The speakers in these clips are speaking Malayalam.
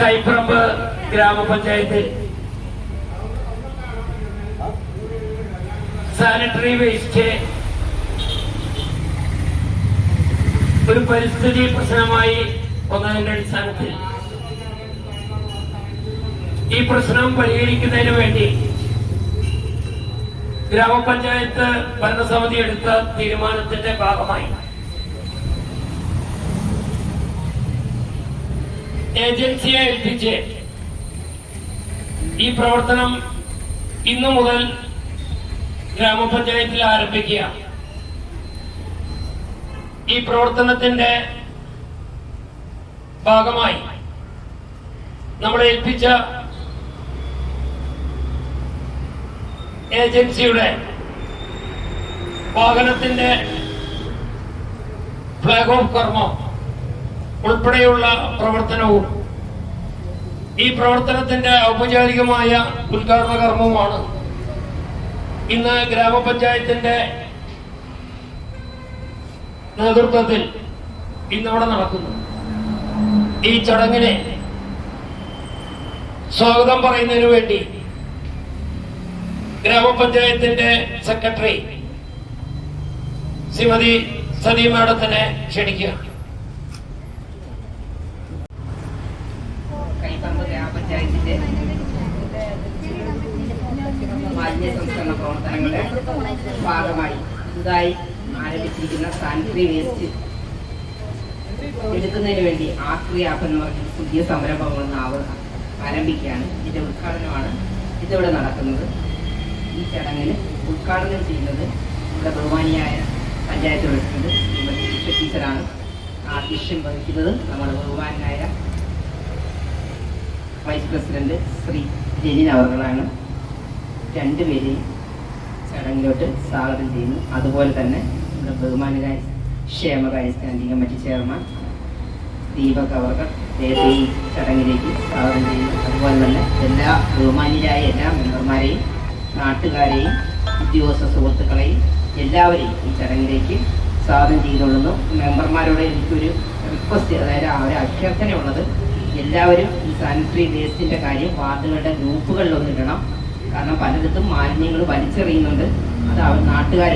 കൈപ്പറമ്പ് ഗ്രാമപഞ്ചായത്ത്. സാനിറ്ററി വേസ്റ്റ് ഒരു പരിസ്ഥിതി പ്രശ്നമായി വന്നതിന്റെ അടിസ്ഥാനത്തിൽ. ഈ പ്രശ്നം പരിഹരിക്കുന്നതിന് വേണ്ടി ഗ്രാമപഞ്ചായത്ത് ഭരണസമിതി എടുത്ത തീരുമാനത്തിന്റെ ഭാഗമായി ഏജൻസിയെ ഏൽപ്പിച്ച് ഈ പ്രവർത്തനം ഇന്നു മുതൽ ഗ്രാമപഞ്ചായത്തിൽ ആരംഭിക്കുക. ഈ പ്രവർത്തനത്തിന്റെ ഭാഗമായി നമ്മളെ ഏൽപ്പിച്ച ഏജൻസിയുടെ വാഹനത്തിന്റെ ഫ്ലാഗ് ഓഫ് കർമ്മം ഉൾപ്പെടെയുള്ള പ്രവർത്തനവും ഈ പ്രവർത്തനത്തിന്റെ ഔപചാരികമായ ഉദ്ഘാടന കർമ്മവുമാണ്. ഇന്ന് ഗ്രാമപഞ്ചായത്തിന്റെ നേതൃത്വത്തിൽ ഇന്നിവിടെ നടക്കുന്നു. ഈ ചടങ്ങിനെ സ്വാഗതം പറയുന്നതിന് വേണ്ടി ഗ്രാമപഞ്ചായത്തിന്റെ സെക്രട്ടറി ശ്രീമതി സതി മാഡത്തിനെ ക്ഷണിക്കുക കൈപ്പറമ്പ് ഗ്രാമപഞ്ചായത്തിന്റെ മാലിന്യ സംസ്കരണ പ്രവർത്തനങ്ങളുടെ ഭാഗമായി പുതുതായി ആരംഭിച്ചിരിക്കുന്ന സാനിറ്ററി വേസ്റ്റ് എടുക്കുന്നതിന് വേണ്ടി ആക്രി എന്ന് പറഞ്ഞ പുതിയ ഇന്ന് ആവ- ആരംഭിക്കുകയാണ്. ഇതിന്റെ ഉദ്ഘാടനമാണ് ഇതിവിടെ നടക്കുന്നത്. ഈ ചടങ്ങിന് ഉദ്ഘാടനം ചെയ്യുന്നത് നമ്മുടെ ബഹുമാനിയായ പഞ്ചായത്ത് പ്രസിഡന്റ് ശ്രീമതി ഉഷ ടീച്ചറാണ്. അധ്യക്ഷം വഹിക്കുന്നത് നമ്മുടെ ബഹുമാനായ വൈസ് പ്രസിഡന്റ് ശ്രീ ജെനിൻ അവർകളാണ്. രണ്ടുപേരെയും ചടങ്ങിലോട്ട് സ്വാഗതം ചെയ്യുന്നു. അതുപോലെ തന്നെ നമ്മുടെ ബഹുമാനരായ ക്ഷേമകാര്യ സ്റ്റാൻഡിംഗ് കമ്മിറ്റി ചെയർമാൻ ദീപക് അവർക്ക് അദ്ദേഹത്തെ ഈ ചടങ്ങിലേക്ക് സ്വാഗതം ചെയ്യുന്നു. അതുപോലെ തന്നെ എല്ലാ ബഹുമാനിയായ എല്ലാ മെമ്പർമാരെയും നാട്ടുകാരെയും ഉദ്യോഗസ്ഥ സുഹൃത്തുക്കളെയും എല്ലാവരെയും ഈ ചടങ്ങിലേക്ക് സ്വാഗതം ചെയ്തുകൊള്ളുന്നു മെമ്പർമാരോട് എനിക്കൊരു റിക്വസ്റ്റ് അതായത് ഒരു അഭ്യർത്ഥനയുള്ളത് എല്ലാവരും ഈ സാനിറ്ററി വേസ്റ്റിന്റെ കാര്യം വാർഡുകളുടെ ഗ്രൂപ്പുകളിലൊന്നിടണം കാരണം പലയിടത്തും മാലിന്യങ്ങൾ വലിച്ചെറിയുന്നുണ്ട്. അത് അവർ നാട്ടുകാർ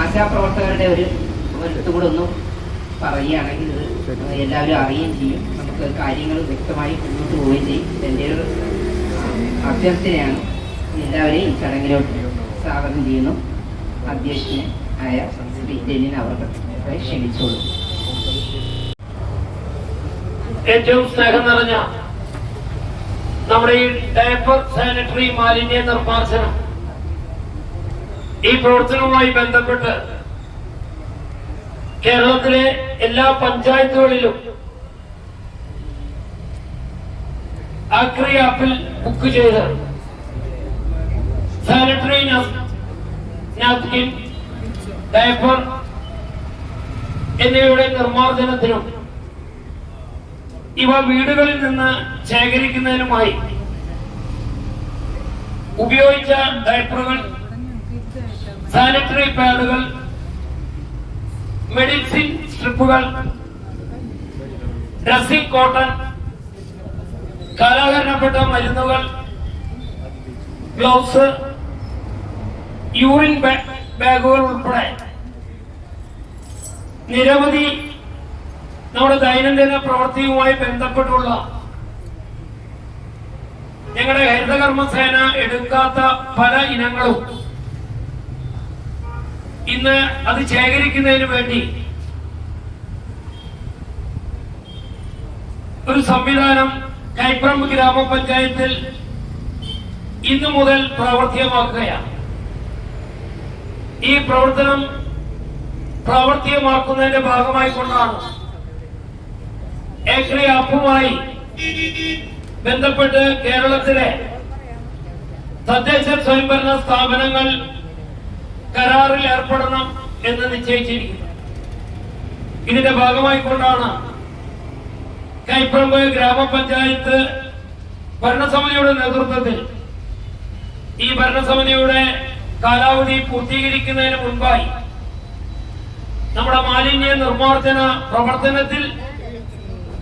ആശാപ്രവർത്തകരുടെ ഒരു ഒരിടത്തും കൂടെ ഒന്ന് പറയുകയാണെങ്കിൽ ഇത് എല്ലാവരും അറിയുകയും ചെയ്യും. നമുക്ക് കാര്യങ്ങൾ വ്യക്തമായി മുന്നോട്ട് പോവുകയും ചെയ്യും. എന്റെ ഒരു അഭ്യർത്ഥനയാണ്. എല്ലാവരെയും ഈ ചടങ്ങിലോട്ട് സ്വാഗതം ചെയ്യുന്നു. അധ്യക്ഷനെ ആയ ശ്രീ ജലീൻ അവർക്ക് ക്ഷണിച്ചോളൂ. ഏറ്റവും സ്നേഹം നിറഞ്ഞ നമ്മുടെ ഈ ഡയപ്പർ സാനിറ്ററി മാലിന്യ നിർമ്മാർജനം ഈ പ്രവർത്തനവുമായി ബന്ധപ്പെട്ട് കേരളത്തിലെ എല്ലാ പഞ്ചായത്തുകളിലും ആക്രി ആപ്പിൽ ബുക്ക് ചെയ്ത് സാനിറ്ററി നാപ്കിൻ ഡയപ്പർ എന്നിവയുടെ നിർമ്മാർജനത്തിനും ഇവ വീടുകളിൽ നിന്ന് ശേഖരിക്കുന്നതിനുമായി ഉപയോഗിച്ച ഡയപ്പറുകൾ സാനിറ്ററി പാഡുകൾ മെഡിസിൻ സ്ട്രിപ്പുകൾ ഡ്രസ്സിംഗ് കോട്ടൺ കാലാകരണപ്പെട്ട മരുന്നുകൾ ഗ്ലൗസ് യൂറിൻ ബാഗുകൾ ഉൾപ്പെടെ. നിരവധി നമ്മുടെ ദൈനംദിന പ്രവൃത്തിയുമായി ബന്ധപ്പെട്ടുള്ള ഞങ്ങളുടെ ഹരിതകർമ്മസേന എടുക്കാത്ത പല ഇനങ്ങളും ഇന്ന് അത് ശേഖരിക്കുന്നതിന് വേണ്ടി ഒരു സംവിധാനം കൈപ്രം ഗ്രാമപഞ്ചായത്തിൽ ഇന്നു മുതൽ പ്രാവർത്തികമാക്കുകയാണ്. ഈ പ്രവർത്തനം പ്രാവർത്തികമാക്കുന്നതിന്റെ ഭാഗമായി ഏക്രി ആപ്പുമായി ബന്ധപ്പെട്ട് കേരളത്തിലെ തദ്ദേശ സ്വയംഭരണ സ്ഥാപനങ്ങൾ കരാറിൽ ഏർപ്പെടണം എന്ന് നിശ്ചയിച്ചിരിക്കുന്നു. ഇതിന്റെ ഭാഗമായി കൊണ്ടാണ് കൈപ്പറമ്പ് ഗ്രാമപഞ്ചായത്ത് ഭരണസമിതിയുടെ നേതൃത്വത്തിൽ ഈ ഭരണസമിതിയുടെ കാലാവധി പൂർത്തീകരിക്കുന്നതിന് മുൻപായി നമ്മുടെ മാലിന്യ നിർമ്മാർജന പ്രവർത്തനത്തിൽ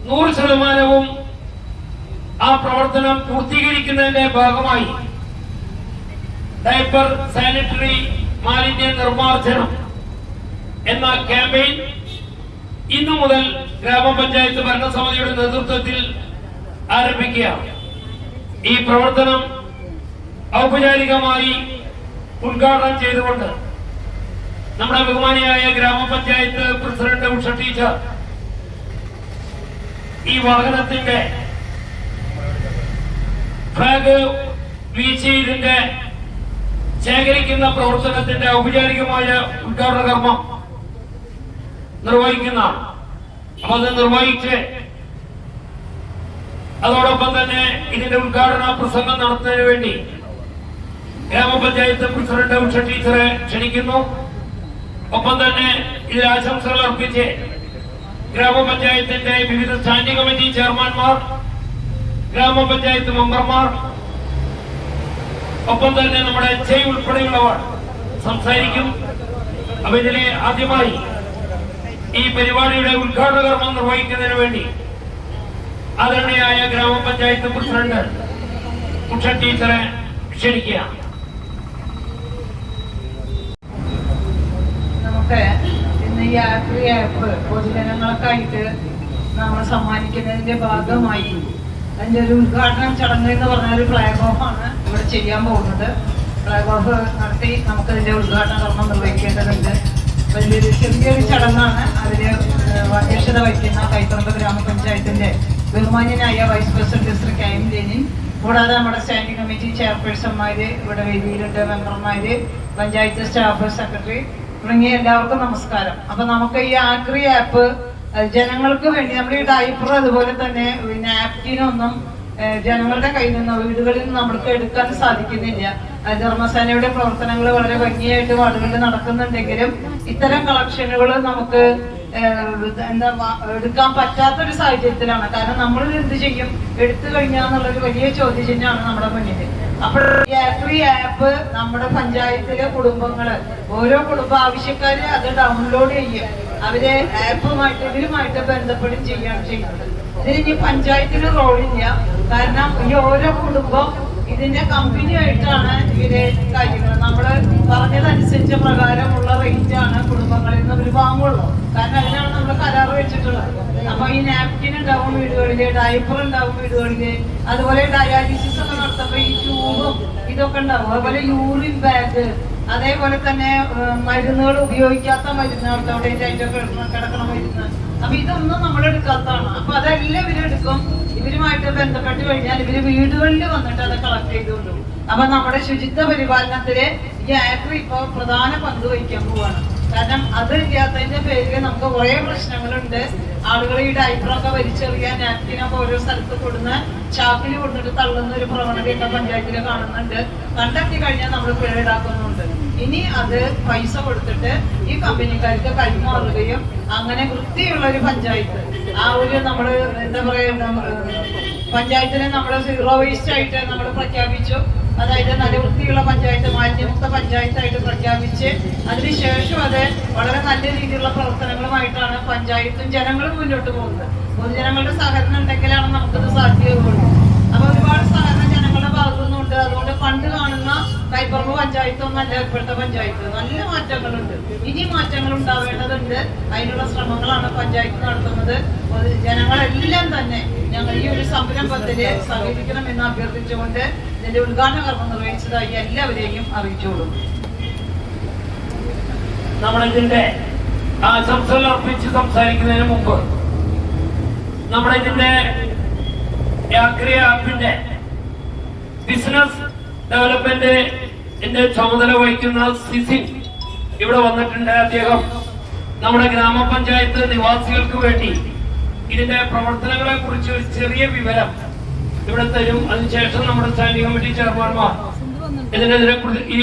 നൂറ് ശതമാനവും ആ പ്രവർത്തനം പൂർത്തീകരിക്കുന്നതിന്റെ ഭാഗമായി ഡയപ്പർ സാനിറ്ററി മാലിന്യ നിർമ്മാർജനം എന്ന ക്യാമ്പയിൻ ഇന്നു മുതൽ ഗ്രാമപഞ്ചായത്ത് ഭരണസമിതിയുടെ നേതൃത്വത്തിൽ ആരംഭിക്കുകയാണ്. ഈ പ്രവർത്തനം ഔപചാരികമായി ഉദ്ഘാടനം ചെയ്തുകൊണ്ട് നമ്മുടെ ബഹുമാനിയായ ഗ്രാമപഞ്ചായത്ത് പ്രസിഡന്റ് ഉഷ ടീച്ചർ ഈ വാഹനത്തിന്റെ ഫ്ലാഗ് വീഴ്ച ഇതിന്റെ ശേഖരിക്കുന്ന പ്രവർത്തനത്തിന്റെ ഔപചാരികമായ ഉദ്ഘാടന കർമ്മം നിർവഹിക്കുന്നതാണ്. അപ്പൊ അത് നിർവഹിച്ച് അതോടൊപ്പം തന്നെ ഇതിന്റെ ഉദ്ഘാടന പ്രസംഗം നടത്തുന്നതിന് വേണ്ടി ഗ്രാമപഞ്ചായത്ത് പ്രസിഡന്റ് ഉഷ ടീച്ചറെ ക്ഷണിക്കുന്നു. ഒപ്പം തന്നെ ഇതിൽ ആശംസകൾ അർപ്പിച്ച് ഗ്രാമപഞ്ചായത്തിന്റെ വിവിധ സ്റ്റാൻഡിംഗ് കമ്മിറ്റി ചെയർമാൻമാർ ഗ്രാമപഞ്ചായത്ത് മെമ്പർമാർ ഒപ്പം തന്നെ നമ്മുടെ എച്ച് ഉൾപ്പെടെയുള്ളവർ സംസാരിക്കും. ഇതിലെ ആദ്യമായി ഈ പരിപാടിയുടെ ഉദ്ഘാടന കർമ്മം നിർവഹിക്കുന്നതിന് വേണ്ടി ആദരണീയായ ഗ്രാമപഞ്ചായത്ത് പ്രസിഡന്റ് ഉഷ ടീച്ചറെ ക്ഷണിക്കുക നമുക്ക് ഈ ആക്രി ആപ്പ് പൊതുജനങ്ങൾക്കായിട്ട് നമ്മൾ സമ്മാനിക്കുന്നതിന്റെ ഭാഗമായി അതിന്റെ ഒരു ഉദ്ഘാടനം ചടങ്ങ് എന്ന് പറഞ്ഞ ഒരു ഫ്ലാഗ് ആണ് ഇവിടെ ചെയ്യാൻ പോകുന്നത്. ഫ്ലാഗ് ഓഫ് നടത്തി നമുക്ക് ഇതിന്റെ ഉദ്ഘാടന കർമ്മം നിർവഹിക്കേണ്ടതുണ്ട്. വലിയൊരു ചെറിയൊരു ചടങ്ങാണ്. അതിന് അധ്യക്ഷത വഹിക്കുന്ന കൈപ്പറമ്പ് ഗ്രാമപഞ്ചായത്തിന്റെ ബഹുമാന്യനായ vice president Shri K M കൂടാതെ നമ്മുടെ സ്റ്റാൻഡിംഗ് കമ്മിറ്റി ചെയർപേഴ്സൺമാര് ഇവിടെ വേദിയിലുണ്ട് മെമ്പർമാര് പഞ്ചായത്ത് സ്റ്റാഫ് സെക്രട്ടറി തുടങ്ങിയ എല്ലാവർക്കും നമസ്കാരം. അപ്പൊ നമുക്ക് ഈ ആഗ്രി ആപ്പ് ജനങ്ങൾക്ക് വേണ്ടി നമ്മൾ ഈ ഡൈപ്പർ അതുപോലെ തന്നെ നാപ്കിനൊന്നും ജനങ്ങളുടെ കയ്യിൽ നിന്ന് വീടുകളിൽ നിന്ന് നമ്മൾക്ക് എടുക്കാൻ സാധിക്കുന്നില്ല. ധർമ്മസേനയുടെ പ്രവർത്തനങ്ങൾ വളരെ ഭംഗിയായിട്ട് വാർഡുകളിൽ നടക്കുന്നുണ്ടെങ്കിലും ഇത്തരം കളക്ഷനുകൾ നമുക്ക് എന്താ എടുക്കാൻ പറ്റാത്ത ഒരു സാഹചര്യത്തിലാണ്. കാരണം നമ്മൾ എന്ത് ചെയ്യും? എടുത്തു കഴിഞ്ഞാന്നുള്ളൊരു വലിയ ചോദ്യചിഹ്നമാണ് നമ്മുടെ മുന്നിൽ അപ്പോൾ ആപ്പ് നമ്മുടെ പഞ്ചായത്തിലെ കുടുംബങ്ങൾ ഓരോ കുടുംബ ആവശ്യക്കാര് അത് ഡൗൺലോഡ് ചെയ്യും. അവർ ആപ്പുമായിട്ട് ഇതിലുമായിട്ട് ബന്ധപ്പെടുകയും ചെയ്യുകയാണ് ചെയ്യുന്നത്. ഇതിനി പഞ്ചായത്തിന് റോളില്ല കാരണം ഈ ഓരോ കുടുംബം ഇതിന്റെ കമ്പനിയായിട്ടാണ് ഇവർ കാര്യങ്ങൾ. നമ്മൾ പറഞ്ഞതനുസരിച്ച പ്രകാരമുള്ള റേറ്റ് ആണ് കുടുംബങ്ങളിൽ നിന്ന് അവർ വാങ്ങുള്ളൂ. കാരണം അതിനാണ് നമ്മൾ കരാർ വെച്ചിട്ടുള്ളത്. അപ്പൊ ഈ നാപ്കിൻ ഉണ്ടാവും വീടുകളിൽ ഡയപ്പർ ഉണ്ടാവും വീടുകളിൽ അതുപോലെ ഡയാലിസിസ് ഒക്കെ നടത്തുമ്പോ ഈ ട്യൂബും ഇതൊക്കെ ഉണ്ടാവും. അതുപോലെ യൂറിൻ ബാഗ് അതേപോലെ തന്നെ മരുന്നുകൾ ഉപയോഗിക്കാത്ത മരുന്ന് അവിടെ കിടക്കണ മരുന്ന്. അപ്പൊ ഇതൊന്നും നമ്മൾ എടുക്കാത്തതാണ്. അപ്പൊ അതെല്ലാം ഇവരെടുക്കും ഇവരുമായിട്ട് ബന്ധപ്പെട്ട് കഴിഞ്ഞാൽ ഇവർ വീടുകളിൽ വന്നിട്ട് അത് കളക്ട് ചെയ്തുകൊണ്ടു അപ്പൊ നമ്മുടെ ശുചിത്വ പരിപാലനത്തിൽ ഈ ആക്ടർ ഇപ്പൊ പ്രധാന പങ്ക് വഹിക്കാൻ പോവാണ്. കാരണം അത് ഇല്ലാത്തതിന്റെ പേരിൽ നമുക്ക് കുറെ പ്രശ്നങ്ങളുണ്ട്. ആളുകൾ ഈ ഡൈപ്പറൊക്കെ വലിച്ചെറിയാൻ നാപ്കിനൊക്കെ ഓരോ സ്ഥലത്ത് കൊടുന്ന് ചാക്കിൽ കൊണ്ടിട്ട് തള്ളുന്ന ഒരു പ്രവണതയൊക്കെ പഞ്ചായത്തിൽ കാണുന്നുണ്ട്. കണ്ടെത്തി കഴിഞ്ഞാൽ നമ്മൾ പിഴ ഈടാക്കുന്നുണ്ട് ഇനി അത് പൈസ കൊടുത്തിട്ട് ഈ കമ്പനിക്കാർക്ക് കൈമാറുകയും അങ്ങനെ വൃത്തിയുള്ള ഒരു പഞ്ചായത്ത് ആ ഒരു നമ്മൾ എന്താ പറയാ നമ്മ- പഞ്ചായത്തിനെ നമ്മൾ സീറോ വേസ്റ്റ് ആയിട്ട് നമ്മൾ പ്രഖ്യാപിച്ചു. അതായത് നല്ല വൃത്തിയുള്ള പഞ്ചായത്ത് മാലിന്യമുക്ത പഞ്ചായത്തായിട്ട് പ്രഖ്യാപിച്ച് അതിനുശേഷം അത് വളരെ നല്ല രീതിയിലുള്ള പ്രവർത്തനങ്ങളുമായിട്ടാണ് പഞ്ചായത്തും ജനങ്ങളും മുന്നോട്ട് പോകുന്നത്. പൊതുജനങ്ങളുടെ സഹകരണം ഉണ്ടെങ്കിലാണ് നമുക്കത് സാധ്യമാകുള്ളൂ അപ്പൊ ഒരുപാട് സഹകരണം ജനങ്ങളുടെ ഭാഗത്തുനിന്നുണ്ട്. അതുകൊണ്ട് പണ്ട് കാണുന്ന കൈപ്പറമ്പ് പഞ്ചായത്തൊന്നല്ല ഇപ്പോഴത്തെ പഞ്ചായത്ത്. നല്ല മാറ്റങ്ങളുണ്ട്. ഇനി മാറ്റങ്ങൾ ഉണ്ടാവേണ്ടതുണ്ട്. അതിനുള്ള ശ്രമങ്ങളാണ് പഞ്ചായത്ത് നടത്തുന്നത്. ജനങ്ങളെല്ലാം തന്നെ ഞങ്ങൾ ഈ ഒരു സംരംഭത്തിൽ സഹകരിക്കണമെന്ന് അഭ്യർത്ഥിച്ചുകൊണ്ട് ഇതിന്റെ ഉദ്ഘാടന കർമ്മം നിർവഹിച്ചതായി എല്ലാവരെയും അറിയിച്ചോളൂ നമ്മളിതിന്റെ ആശംസകൾ അർപ്പിച്ച് സംസാരിക്കുന്നതിന് മുമ്പ് യാക്രി ആപ്പിന്റെ ബിസിനസ് ഡെവലപ്മെന്റിന്റെ ചുമതല വഹിക്കുന്ന സിസി ഇവിടെ വന്നിട്ടുണ്ട്. അദ്ദേഹം നമ്മുടെ ഗ്രാമപഞ്ചായത്ത് നിവാസികൾക്ക് വേണ്ടി ഇതിന്റെ പ്രവർത്തനങ്ങളെ കുറിച്ച് ഒരു ചെറിയ വിവരം ഇവിടെ തരും. അതിനുശേഷം നമ്മുടെ സ്റ്റാൻഡിംഗ് കമ്മിറ്റി ചെയർമാൻമാർ ഇതിനെതിരെ ഈ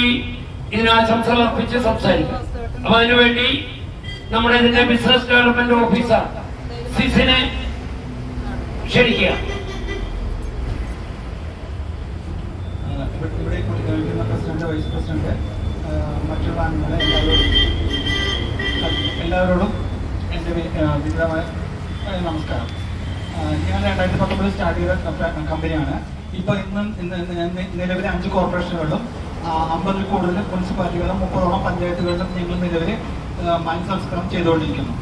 ഇതിന് ആശംസകൾ അർപ്പിച്ച് സംസാരിക്കും. അപ്പൊ അതിനുവേണ്ടി നമ്മുടെ ഇതിന്റെ ബിസിനസ് ഡെവലപ്മെന്റ് ഓഫീസർ സിസിനെ ക്ഷണിക്കുക. ഇവിടെ പ്രസിഡന്റ് വൈസ് പ്രസിഡന്റ് മറ്റുള്ള എല്ലാവരോടും എല്ലാവരോടും എന്റെ വി- ആഹ് വിനീതമായ ആഹ് നമസ്കാരം. ഞാൻ രണ്ടായിരത്തി പത്തൊമ്പതിൽ സ്റ്റാർട്ട് ചെയ്ത കമ്പനിയാണ്. ഇപ്പൊ ഇന്ന് നിലവിലെ അഞ്ച് കോർപ്പറേഷനുകളിലും അമ്പതിൽ കൂടുതൽ മുനിസിപ്പാലിറ്റികളിലും മുപ്പതോളം പഞ്ചായത്തുകളിലും ഞങ്ങൾ നിലവിൽ മൈൻഡ് സംസ്കരണം ചെയ്തുകൊണ്ടിരിക്കുന്നു.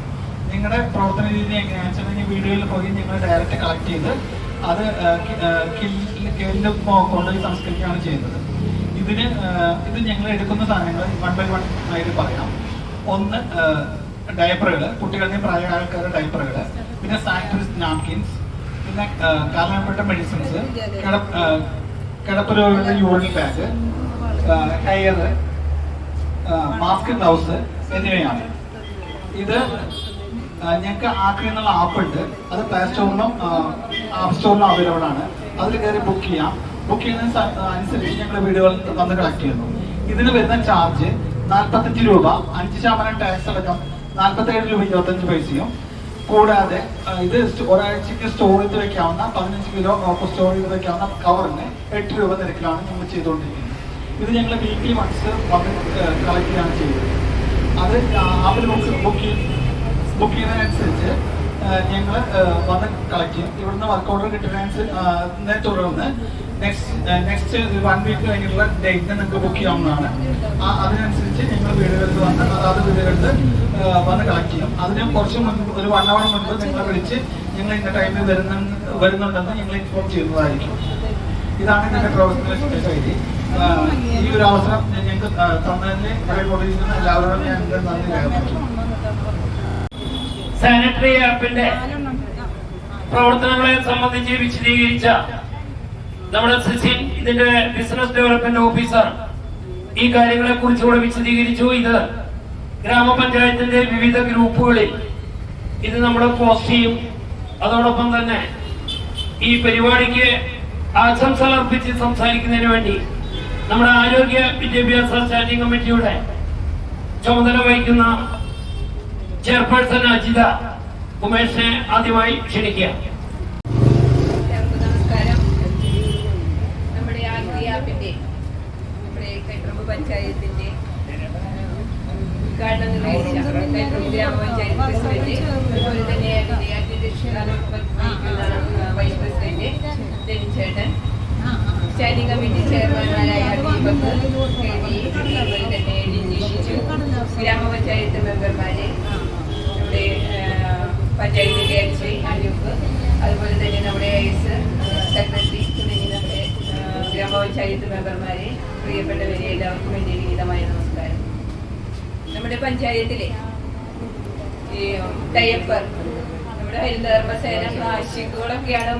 നിങ്ങളുടെ പ്രവർത്തന രീതി എങ്ങനെയാണെന്ന് വെച്ചാൽ വീടുകളിൽ പോയി ഞങ്ങൾ ഡയറക്റ്റ് കളക്ട് ചെയ്ത് അത് കില്ലിൽ കൊണ്ടുപോയി സംസ്കരിക്കുകയാണ് ചെയ്യുന്നത്. ഇതിന് ഇത് ഞങ്ങൾ എടുക്കുന്ന സാധനങ്ങൾ വൺ ബൈ വൺ ആയിട്ട് പറയാം. ഒന്ന് ഡയപ്പറുകൾ കുട്ടികളുടെയും പ്രായക്കാരുടെ ഡയപ്പറുകൾ പിന്നെ സാനിറ്ററി നാപ്കിൻസ് പിന്നെ കാരണപ്പെട്ട മെഡിസിൻസ് കിടപ്പ് രോഗികളുടെ യൂറിൻ ബാഗ് കയർ മാസ്ക് ഗ്ലൗസ് എന്നിവയാണ്. ഇത് ഞങ്ങൾക്ക് ആക്രി എന്നുള്ള ആപ്പ് ഉണ്ട്. അത് പ്ലേ സ്റ്റോറിലും ആപ്പ് സ്റ്റോറിലും അവൈലബിൾ ആണ്. അതിൽ കയറി ബുക്ക് ചെയ്യാം. ബുക്ക് ചെയ്യുന്ന സ- അനുസരിച്ച് ഞങ്ങൾ വീടുകളിൽ വന്ന് കളക്ട് ചെയ്യുന്നു. ഇതിന് വരുന്ന ചാർജ് നാൽപ്പത്തഞ്ച് രൂപ അഞ്ച് ശതമാനം ടാക്സ് അടക്കം നാൽപ്പത്തേഴ് രൂപ ഇരുപത്തഞ്ച് പൈസയും കൂടാതെ ഇത് ഒരാഴ്ചക്ക് ചെയ്ത് വെക്കാവുന്ന പതിനഞ്ച് കിലോ ചെയ്ത് വെക്കാവുന്ന കവറിന് എട്ട് രൂപ നിരക്കിലാണ് ഞങ്ങൾ ചെയ്തുകൊണ്ടിരിക്കുന്നത്. ഇത് ഞങ്ങൾ വീക്കിലി വൺസ് വന്ന് കളക്ട് ചെയ്യാണ് ചെയ്യുന്നത്. അത് അവർ ബുക്ക് ബുക്ക് ബുക്ക് ചെയ്യുന്നതിനനുസരിച്ച് ഞങ്ങൾ വന്ന് കളക്ട് ചെയ്യും. ഇവിടുന്ന് വർക്ക് ഓർഡർ കിട്ടുന്നതിനെ തുടർന്ന് നെക്സ്റ്റ് നെക്സ്റ്റ് വൺ വീക്ക് കഴിഞ്ഞുള്ള ഡേറ്റ് നിങ്ങൾക്ക് ബുക്ക് ചെയ്യാവുന്നതാണ്. ആ- അതിനനുസരിച്ച് ഞങ്ങൾ വീടുകളിൽ വന്ന് അതാത് വീടുകളിൽ വന്ന് കളക്ട് ചെയ്യും. അതിന് കുറച്ച് മുൻപ് ഒരു വൺ അവർ മുൻപ് നിങ്ങളെ വിളിച്ച് ഞങ്ങൾ ഇന്ന ടൈമിൽ വരുന്ന വരുന്നുണ്ടെന്ന് ഞങ്ങൾ ഇൻഫോം ചെയ്യുന്നതായിരിക്കും. ഇതാണ് എന്റെ പ്രവർത്തന ശൈലി ഈ ഒരു അവസരം ഞങ്ങൾക്ക് തന്നതിന് ഇവിടെ എല്ലാവരോടും ഞാൻ നന്ദി രേഖപ്പെടുത്തുന്നു. സാനിറ്ററി ആപ്പിന്റെ പ്രവർത്തനങ്ങളെ സംബന്ധിച്ച് വിശദീകരിച്ച നമ്മുടെ സിസിൻ ഇതിന്റെ ബിസിനസ് ഡെവലപ്മെന്റ് ഓഫീസർ. ഈ കാര്യങ്ങളെ കുറിച്ചുകൂടെ വിശദീകരിച്ചു. ഇത് ഗ്രാമപഞ്ചായത്തിന്റെ വിവിധ ഗ്രൂപ്പുകളിൽ ഇത് നമ്മുടെ പോസ്റ്റ് ചെയ്യും. അതോടൊപ്പം തന്നെ ഈ പരിപാടിക്ക് ആശംസകൾ അർപ്പിച്ച് സംസാരിക്കുന്നതിന് വേണ്ടി നമ്മുടെ ആരോഗ്യ വിദ്യാഭ്യാസ സ്റ്റാൻഡിംഗ് കമ്മിറ്റിയുടെ ചുമതല വഹിക്കുന്ന ചെയർപേഴ്സൺ അജിത ഉമേഷിനെ ആദ്യമായി ക്ഷണിക്കുക എല്ലാവർക്കും നമസ്കാരം നമ്മുടെ ആഗ്രി ആപ്പിന്റെ നമ്മുടെ കൈപ്രമ്പ് പഞ്ചായത്തിന്റെ ഉദ്ഘാടനം ഗ്രാമ പ്രസിഡന്റ് കമ്മിറ്റി ഗ്രാമപഞ്ചായത്ത് മെമ്പർമാരെ നമ്മുടെ പഞ്ചായത്തിന്റെ അച്ഛൻ അനൂപ് അതുപോലെ തന്നെ നമ്മുടെ എസ് സെക്രട്ടറി തുടങ്ങി ഗ്രാമപഞ്ചായത്ത് മെമ്പർമാരെ പ്രിയപ്പെട്ടവരെ എല്ലാവർക്കും എന്റെ വിഹിതമായ നമ്മുടെ പഞ്ചായത്തിലെ ഡയപ്പർ നമ്മുടെ ഹരിതകർമ്മസേന പ്ലാസ്റ്റിക്കുകളൊക്കെയാണ്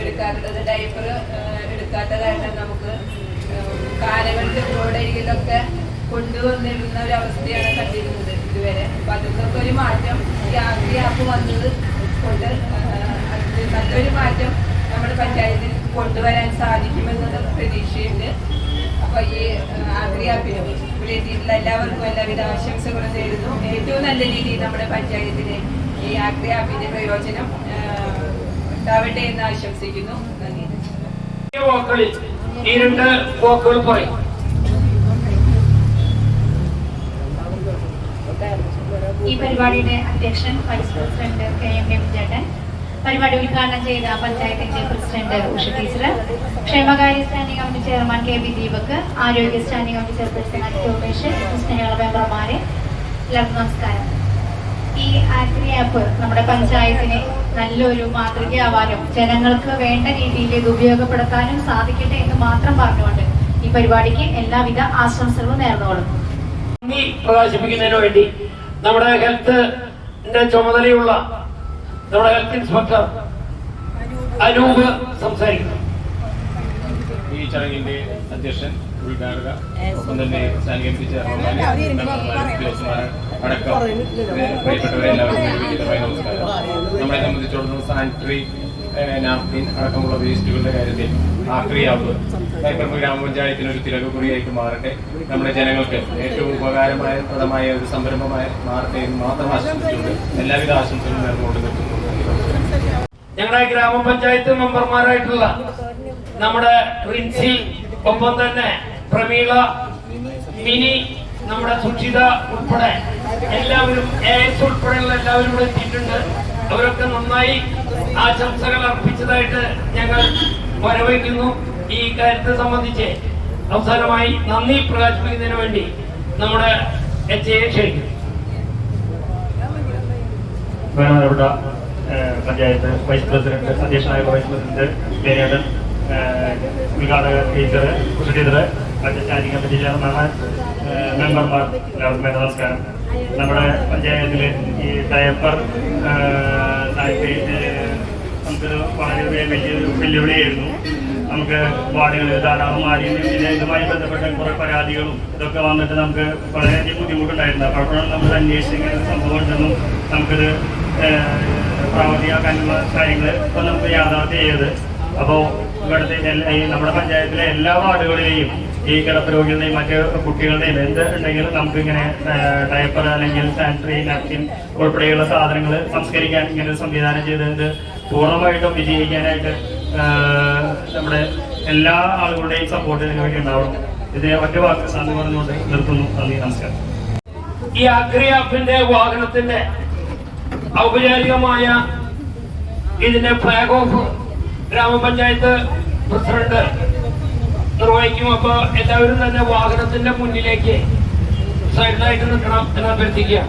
എടുക്കാറുള്ളത് ഡയപ്പർ എടുക്കാത്ത കാരണം നമുക്ക് കാലങ്ങളിൽ ഇതൊക്കെ കൊണ്ടുവന്നിരുന്ന ഒരു അവസ്ഥയാണ് കണ്ടിരുന്നത് ഇതുവരെ. അപ്പൊ അതൊക്കെ ഒരു മാറ്റം ഈ ആപ്പ് വന്നത് കൊണ്ട് നല്ലൊരു മാറ്റം നമ്മുടെ പഞ്ചായത്തിൽ കൊണ്ടുവരാൻ സാധിക്കുമെന്നുള്ള പ്രതീക്ഷയുണ്ട്. ഈ ആഗ്രി ആപ്പിനും ഇവിടെ എല്ലാവർക്കും എല്ലാവിധ ആശംസകളും നേരുന്നു. ഏറ്റവും നല്ല രീതിയിൽ നമ്മുടെ പഞ്ചായത്തിന് ഈ ആഗ്രി ആപ്പിന്റെ പ്രയോജനം ഉണ്ടാവട്ടെ എന്ന് ആശംസിക്കുന്നു. നന്ദി. ഈ വാക്കുകളിൽ ഈ രണ്ട് വാക്കുകൾ പറയും. ഈ പരിപാടിയുടെ അധ്യക്ഷൻ vice president K M M ചേട്ടൻ പരിപാടി ഉദ്ഘാടനം ചെയ്ത പഞ്ചായത്തിന്റെ പ്രസിഡന്റ് ഉഷ ടീച്ചർ ക്ഷേമകാര്യ standing committee chairman K B Deepak ആരോഗ്യ standing committee chairperson Anil Umesh Sneha മെമ്പർമാരെ എല്ലാവർക്കും നമസ്കാരം. ഈ ആക്രി ആപ്പ് നമ്മുടെ പഞ്ചായത്തിന് നല്ലൊരു മാതൃകയാവാനും ജനങ്ങൾക്ക് വേണ്ട രീതിയിൽ ഇത് ഉപയോഗപ്പെടുത്താനും സാധിക്കട്ടെ എന്ന് മാത്രം പറഞ്ഞുകൊണ്ട് ഈ പരിപാടിക്ക് എല്ലാവിധ ആശംസകളും നേർന്നുകൊള്ളുന്നു പ്രകാശിപ്പിക്കുന്നതിന് വേണ്ടി നമ്മുടെ ഹെൽത്ത് ചുമതലയുള്ള നമ്മുടെ ഹെൽത്ത് ഇൻസ്പെക്ടർ അനൂപ് സംസാരിക്കുന്നു. ഈ ചടങ്ങിന്റെ അധ്യക്ഷൻ ഉദ്ഘാടക ഒപ്പം തന്നെ അടക്കം പ്രിയപ്പെട്ടവരെ എല്ലാവർക്കും നമസ്കാരം നമ്മളെ സംബന്ധിച്ചിടത്തോളം സാനിറ്ററി നാപ്കിൻ അടക്കമുള്ള വേസ്റ്റുകളുടെ കാര്യത്തിൽ ആക്രിയാവ്. കൈപ്പറമ്പ് ഗ്രാമപഞ്ചായത്തിന് ഒരു തിരക്ക് കുറിയായിട്ട് മാറട്ടെ. നമ്മുടെ ജനങ്ങൾക്ക് ഏറ്റവും ഉപകാരമായ പ്രദമായ ഒരു സംരംഭമായി മാറട്ടെ എന്ന് മാത്രം ആശംസിച്ചുകൊണ്ട് എല്ലാവിധ ആശംസകളും നേർന്നുകൊണ്ട് നമസ്കാരം. ഞങ്ങളുടെ ഗ്രാമപഞ്ചായത്ത് മെമ്പർമാരായിട്ടുള്ള നമ്മുടെ റിൻസി ഒപ്പം തന്നെ പ്രമീള മിനി നമ്മുടെ സുക്ഷിത ഉൾപ്പെടെ എല്ലാവരും എസ് ഉൾപ്പെടെയുള്ള എല്ലാവരും ഇവിടെ എത്തിയിട്ടുണ്ട്. അവരൊക്കെ നന്നായി ആശംസകൾ അർപ്പിച്ചതായിട്ട് ഞങ്ങൾ വരവേൽക്കുന്നു. ഈ കാര്യത്തെ സംബന്ധിച്ച് അവസാനമായി നന്ദി പ്രകാശിപ്പിക്കുന്നതിന് വേണ്ടി നമ്മുടെ എച്ച് എ ഏഹ്, പഞ്ചായത്ത് വൈസ് പ്രസിഡന്റ് അധ്യക്ഷനായ വൈസ് പ്രസിഡന്റ് പേരേടൻ ഉദ്ഘാടക teacher Usha teacher standing committee chairman മെമ്പർമാർ എല്ലാവർക്കും നമസ്കാരം. നമ്മുടെ പഞ്ചായത്തിലെ ഈ ടയപ്പർ നമുക്ക് വളരെ വലിയൊരു വെല്ലുവിളിയായിരുന്നു. നമുക്ക് വാർഡുകളിൽ ധാരാളം മാറിയും ഇതുമായി ബന്ധപ്പെട്ട കുറെ പരാതികളും ഇതൊക്കെ വന്നിട്ട് നമുക്ക് വളരെയധികം ബുദ്ധിമുട്ടുണ്ടായിരുന്നു. അപ്പോഴാണ് നമ്മൾ അന്വേഷിക്കുന്ന സംഭവം ഉണ്ടെന്നും നമുക്കിത് പ്രാവർത്തികമാക്കാനുള്ള കാര്യങ്ങൾ ഇപ്പം നമുക്ക് യാഥാർത്ഥ്യം ചെയ്ത് അപ്പോൾ ഇവിടുത്തെ നമ്മുടെ പഞ്ചായത്തിലെ എല്ലാ വാർഡുകളിലെയും ഈ കിടപ്പ് രോഗികളുടെയും മറ്റ് കുട്ടികളുടെയും എന്ത് ഉണ്ടെങ്കിലും നമുക്ക് ഇങ്ങനെ അല്ലെങ്കിൽ സാനിറ്ററി നാപ്കിൻ ഉൾപ്പെടെയുള്ള സാധനങ്ങൾ സംസ്കരിക്കാൻ ഇങ്ങനെ ഒരു സംവിധാനം ചെയ്തത് പൂർണമായിട്ടും വിജയിക്കാനായിട്ട് നമ്മുടെ എല്ലാ ആളുകളുടെയും സപ്പോർട്ട് ഇതിനു വേണ്ടി ഉണ്ടാവും ഇതിനെ മറ്റു വാക്ക് സാധ്യത പറഞ്ഞുകൊണ്ട് നിർത്തുന്നു. നന്ദി നമസ്കാരം. ഈ അഗ്രിയാപ്പിന്റെ വാഹനത്തിന്റെ ഔപചാരികമായ ഇതിന്റെ ഫ്ലാഗ് ഓഫ് ഗ്രാമപഞ്ചായത്ത് പ്രസിഡന്റ് നിർവഹിക്കും. അപ്പൊ എല്ലാവരും തന്നെ വാഹനത്തിന്റെ മുന്നിലേക്ക് സൈഡിലായിട്ട് നിൽക്കണം എന്ന് അഭ്യർത്ഥിക്കുക